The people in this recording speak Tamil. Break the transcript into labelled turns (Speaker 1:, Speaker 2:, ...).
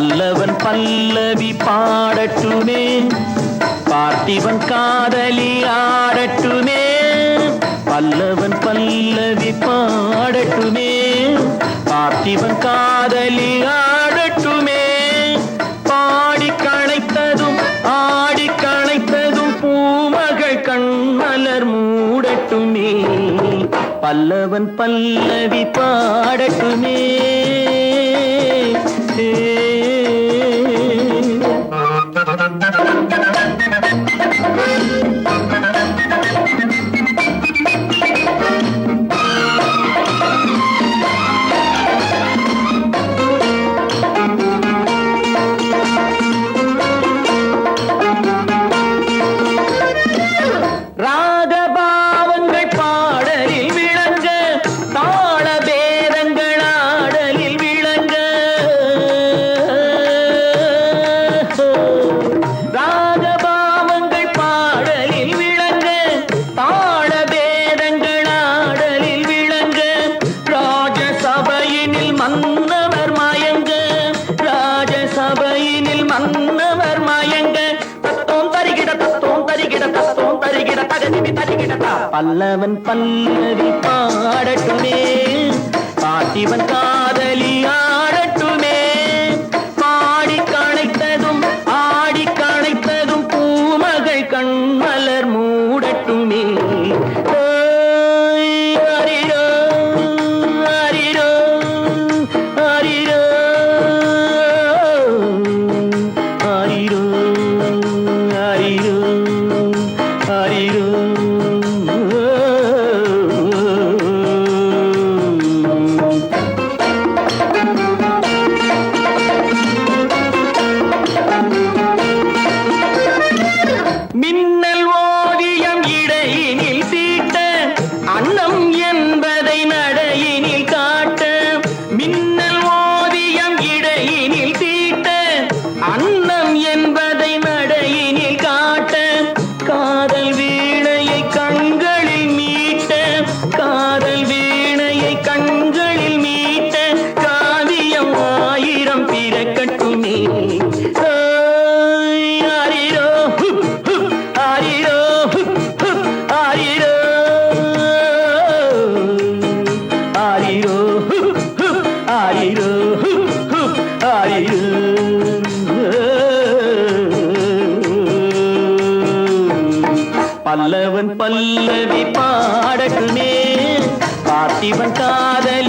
Speaker 1: பல்லவன் பல்லவி பாடட்டுமே. பார்த்திவன் காதலி ஆடட்டுமே. பல்லவன் பல்லவி பாடட்டுமே. பார்த்திவன் காதலி ஆடட்டுமே. பாடி களைத்ததும் ஆடி களைத்ததும் பூமகள் கண்மலர் மூடட்டுமே. பல்லவன் பல்லவி பாடட்டுமே. Thank you. பல்லவன் பல்லவி பாடட்டுமே. என்பதை நான் பல்லவன் பல்லவி பாடட்டுமே பார்த்திவன் காதல்